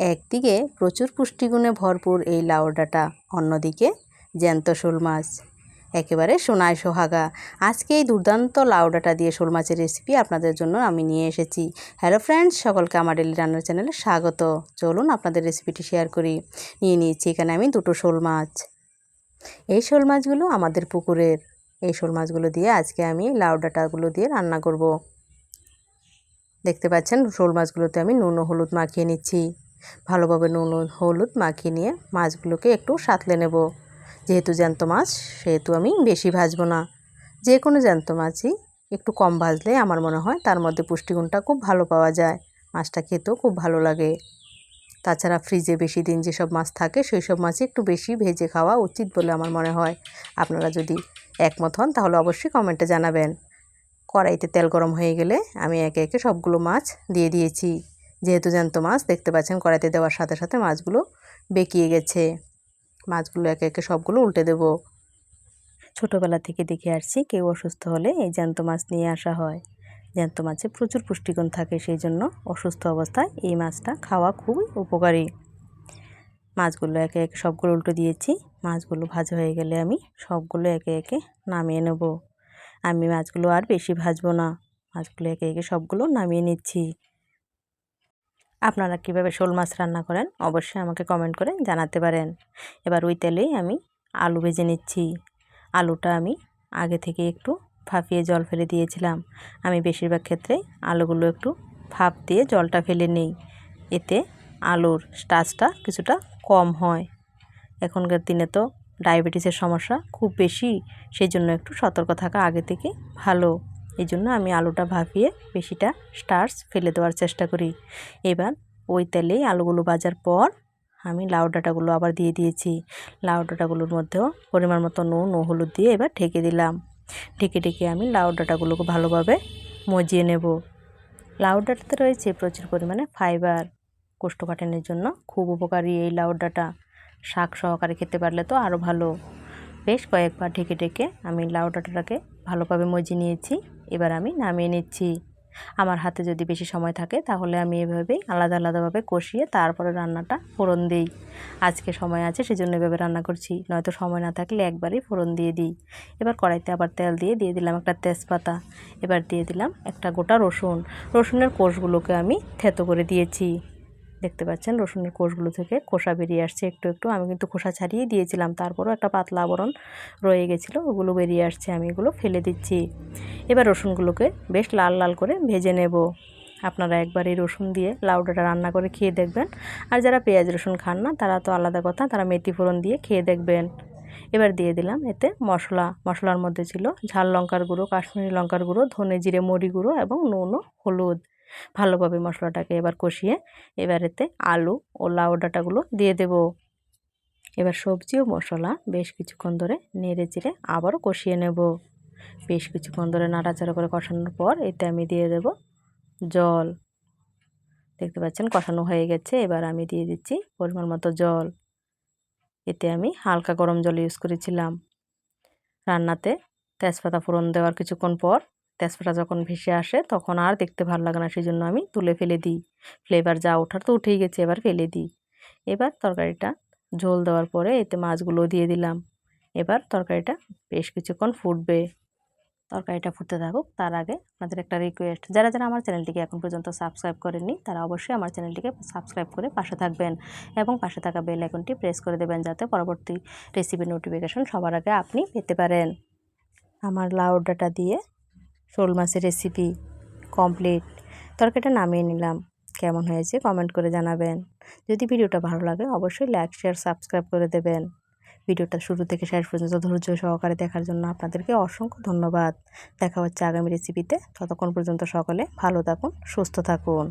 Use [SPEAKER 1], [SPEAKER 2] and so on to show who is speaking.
[SPEAKER 1] একদিকে প্রচুর পুষ্টিগুণে ভরপুর এই লাউ ডাঁটা, অন্যদিকে জ্যান্ত শোল মাছ। একেবারে সোনায় সোহাগা। আজকে এই দুর্দান্ত লাউ ডাঁটা দিয়ে শোল মাছের রেসিপি আপনাদের জন্য আমি নিয়ে এসেছি। হ্যালো ফ্রেন্ডস সকলকে আমার ডেলি রান্নার চ্যানেলে স্বাগত। চলুন আপনাদের রেসিপিটি শেয়ার করি। নিয়ে নিয়েছি এখানে আমি দুটো শোল মাছ। এই শোল মাছগুলো আমাদের পুকুরের। এই শোল মাছগুলো দিয়ে আজকে আমি লাউ ডাঁটাগুলো দিয়ে রান্না করব। দেখতে পাচ্ছেন, শোল মাছগুলোতে আমি নুন হলুদ মাখিয়ে নিচ্ছি। ভালোভাবে নুন হলুদ মাখিয়ে নিয়ে মাছগুলোকে একটু সাঁতলে নেব। যেহেতু জ্যান্ত মাছ, সেহেতু আমি বেশি ভাজবো না। যে কোনো জ্যান্ত মাছই একটু কম ভাজলে আমার মনে হয় তার মধ্যে পুষ্টিগুণটা খুব ভালো পাওয়া যায়। মাছটা খেতেও খুব ভালো লাগে। তাছাড়া ফ্রিজে বেশি দিন যেসব মাছ থাকে সেই সব মাছই একটু বেশি ভেজে খাওয়া উচিত বলে আমার মনে হয়। আপনারা যদি একমত হন, তাহলে অবশ্যই কমেন্টে জানাবেন। কড়াইতে তেল গরম হয়ে গেলে আমি একে একে সবগুলো মাছ দিয়ে দিয়েছি। যেহেতু জ্যান্ত মাছ, দেখতে পাচ্ছেন কড়াইতে দেওয়ার সাথে সাথে মাছগুলো বেঁকিয়ে গেছে। মাছগুলো একে একে সবগুলো উল্টে দেব। ছোটোবেলা থেকে দেখে আসছি, কেউ অসুস্থ হলে এই জ্যান্ত মাছ নিয়ে আসা হয়। জ্যান্ত মাছে প্রচুর পুষ্টিগুণ থাকে, সেই জন্য অসুস্থ অবস্থায় এই মাছটা খাওয়া খুবই উপকারী। মাছগুলো একে একে সবগুলো উল্টো দিয়েছি। মাছগুলো ভাজা হয়ে গেলে আমি সবগুলো একে একে নামিয়ে নেব। আমি মাছগুলো আর বেশি ভাজবো না। মাছগুলো একে একে সবগুলো নামিয়ে নিচ্ছি। আপনারা কীভাবে শোল মাছ রান্না করেন অবশ্যই আমাকে কমেন্ট করে জানাতে পারেন। এবার ওই তেলেই আমি আলু ভেজে নিচ্ছি। আলুটা আমি আগে থেকে একটু ফাঁপিয়ে জল ফেলে দিয়েছিলাম। আমি বেশিরভাগ ক্ষেত্রে আলুগুলো একটু ভাপ দিয়ে জলটা ফেলে নেই। এতে আলুর স্টাচটা কিছুটা কম হয়। এখনকার দিনে তো ডায়াবেটিসের সমস্যা খুব বেশি সেই জন্য একটু সতর্ক থাকা আগে থেকে ভালো। এই জন্য আমি আলুটা ভাপিয়ে বেশিটা স্টার্চ ফেলে দেওয়ার চেষ্টা করি। এবার ওই তেলেই আলুগুলো ভাজার পর আমি লাউ ডাঁটাগুলো আবার দিয়ে দিয়েছি। লাউ ডাঁটাগুলোর মধ্যেও পরিমাণ মতো নুন ও হলুদ দিয়ে এবার ঢেকে দিলাম। ঢেকে ঢেকে আমি লাউ ডাঁটাগুলোকে ভালোভাবে মজিয়ে নেব। লাউ ডাঁটাতে রয়েছে প্রচুর পরিমাণে ফাইবার। কোষ্ঠকাঠিন্যের জন্য খুব উপকারী এই লাউ ডাঁটা। শাক সহকারে খেতে পারলে তো আরও ভালো। বেশ কয়েকবার ঢেকে ঢেকে আমি লাউ ডাঁটাটাকে ভালোভাবে মজিয়ে নিয়েছি। এবার আমি নামিয়ে নিচ্ছি। আমার হাতে যদি বেশি সময় থাকে তাহলে আমি এভাবেই আলাদা আলাদাভাবে কষিয়ে তারপরে রান্নাটা ফোড়ন দিই। আজকে সময় আছে সেজন্য এভাবে রান্না করছি, নয়তো সময় না থাকলে একবারই ফোড়ন দিয়ে দিই। এবার কড়াইতে আবার তেল দিয়ে দিয়ে দিলাম একটা তেজপাতা। এবার দিয়ে দিলাম একটা গোটা রসুন। রসুনের কোষগুলোকে আমি থেতো করে দিয়েছি। দেখতে পাচ্ছেন রসুনের কোষগুলো থেকে খোসা বেরিয়ে আসছে একটু একটু। আমি কিন্তু খোসা ছাড়িয়ে দিয়েছিলাম, তারপরও একটা পাতলা আবরণ রয়ে গেছিল, ওগুলো বেরিয়ে আসছে, আমি এগুলো ফেলে দিচ্ছি। এবার রসুনগুলোকে বেশ লাল লাল করে ভেজে নেব। আপনারা একবার এই রসুন দিয়ে লাউডাটা রান্না করে খেয়ে দেখবেন। আর যারা পেঁয়াজ রসুন খান না, তারা তো আলাদা কথা, তারা মেথি ফোড়ন দিয়ে খেয়ে দেখবেন। এবার দিয়ে দিলাম এতে মশলা, মশলার মধ্যে ছিল ঝাল লঙ্কার গুঁড়ো, কাশ্মীরি লঙ্কার গুঁড়ো, ধনে জিরে মরি গুঁড়ো এবং নুন ও হলুদ। ভালোভাবে মশলাটাকে এবার কষিয়ে এবার এতে আলু ও লাউ ডাঁটাগুলো দিয়ে দেব। এবার সবজি ও মশলা বেশ কিছুক্ষণ ধরে নেড়ে চিড়ে আবারও কষিয়ে নেব। বেশ কিছুক্ষণ ধরে নাড়াচাড়া করে কষানোর পর এতে আমি দিয়ে দেব জল। দেখতে পাচ্ছেন কষানো হয়ে গেছে, এবার আমি দিয়ে দিচ্ছি পরিমাণ মতো জল। এতে আমি হালকা গরম জল ইউজ করেছিলাম। রান্নাতে তেজপাতা ফোড়ন দেওয়ার কিছুক্ষণ পর তেজপাতা যখন ভেসে আসে তখন আর দেখতে ভালো লাগে না সেই জন্য আমি তুলে ফেলে দিই। ফ্লেভার যা ওঠার তো উঠেই গেছে, এবার ফেলে দিই। এবার তরকারিটা ঝোল দেওয়ার পরে এতে মাছগুলো দিয়ে দিলাম। এবার তরকারিটা বেশ কিছুক্ষণ ফুটবে। তরকারিটা ফুটতে থাকুক, তার আগে আপনাদের একটা রিকোয়েস্ট যারা যারা আমার চ্যানেলটিকে এখন পর্যন্ত সাবস্ক্রাইব করেননি, তারা অবশ্যই আমার চ্যানেলটিকে সাবস্ক্রাইব করে পাশে থাকবেন এবং পাশে থাকা বেল আইকনটি প্রেস করে দেবেন যাতে পরবর্তী রেসিপির নোটিফিকেশন সবার আগে আপনি পেতে পারেন। আমার লাউ ডাটা দিয়ে শোল মাছের রেসিপি কমপ্লিট তরকারিটা নামিয়ে নিলাম। কেমন হয়েছে কমেন্ট করে জানাবেন। যদি ভিডিওটা ভালো লাগে, অবশ্যই লাইক শেয়ার সাবস্ক্রাইব করে দেবেন। ভিডিওটা শুরু থেকে শেষ পর্যন্ত ধৈর্য সহকারে দেখার জন্য আপনাদেরকে অসংখ্য ধন্যবাদ। দেখা হচ্ছে আগামী রেসিপিতে ততক্ষণ পর্যন্ত সকলে ভালো থাকুন, সুস্থ থাকুন।